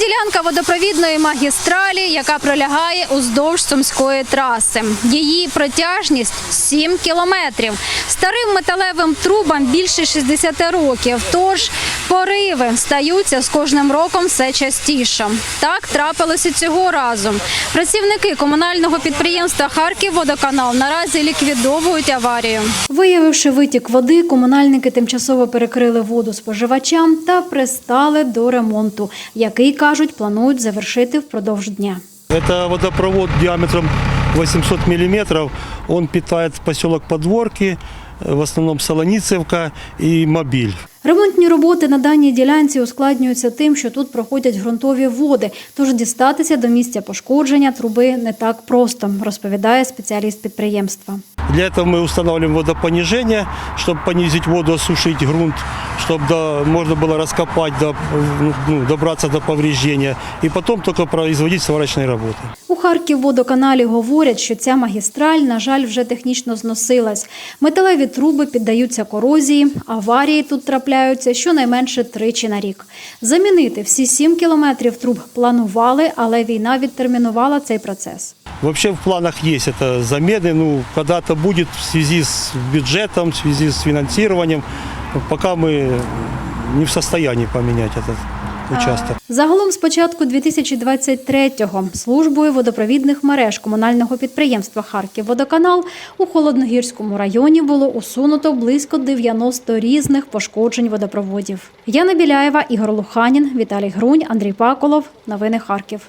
ділянка водопровідної магістралі, яка пролягає уздовж Сумської траси. Її протяжність 7 кілометрів. Старим металевим трубам більше 60 років. Тож пориви стаються з кожним роком все частіше. Так трапилося цього разу. Працівники комунального підприємства Харківводоканал наразі ліквідовують аварію. Виявивши витік води, комунальники тимчасово перекрили воду споживачам та пристали до ремонту, який кажуть, планують завершити впродовж дня. Это водопровод диаметром 800 миллиметров. Он питает поселок Подворки, э, в основном Солоницевка и Мобиль. Ремонтні роботи на даній ділянці ускладнюються тим, що тут проходять ґрунтові води, тож дістатися до місця пошкодження труби не так просто, розповідає спеціаліст підприємства. Для этого мы устанавливаем водопонижение, чтобы понизить воду, осушить грунт, чтобы до- можно было раскопать, до, ну, добраться до повреждения. И потом только производить сварочные работы. У Харківводоканалі говорять, що ця магістраль, на жаль, вже технічно зносилась. Металеві труби піддаються корозії, аварії тут трапляються щонайменше тричі на рік. Замінити всі сім кілометрів труб планували, але війна відтермінувала цей процес. Вообще в планах есть это замены, ну, когда-то будет в связи с бюджетом, в связи с финансированием. Пока мы не в состоянии поменять этот участок. Загалом з початку 2023-го службою водопровідних мереж комунального підприємства Харківводоканал у Холодногірському районі було усунуто близько 90 різних пошкоджень водопроводів. Яна Біляєва, Ігор Луханін, Віталій Грунь, Андрій Паколов. Новини Харків.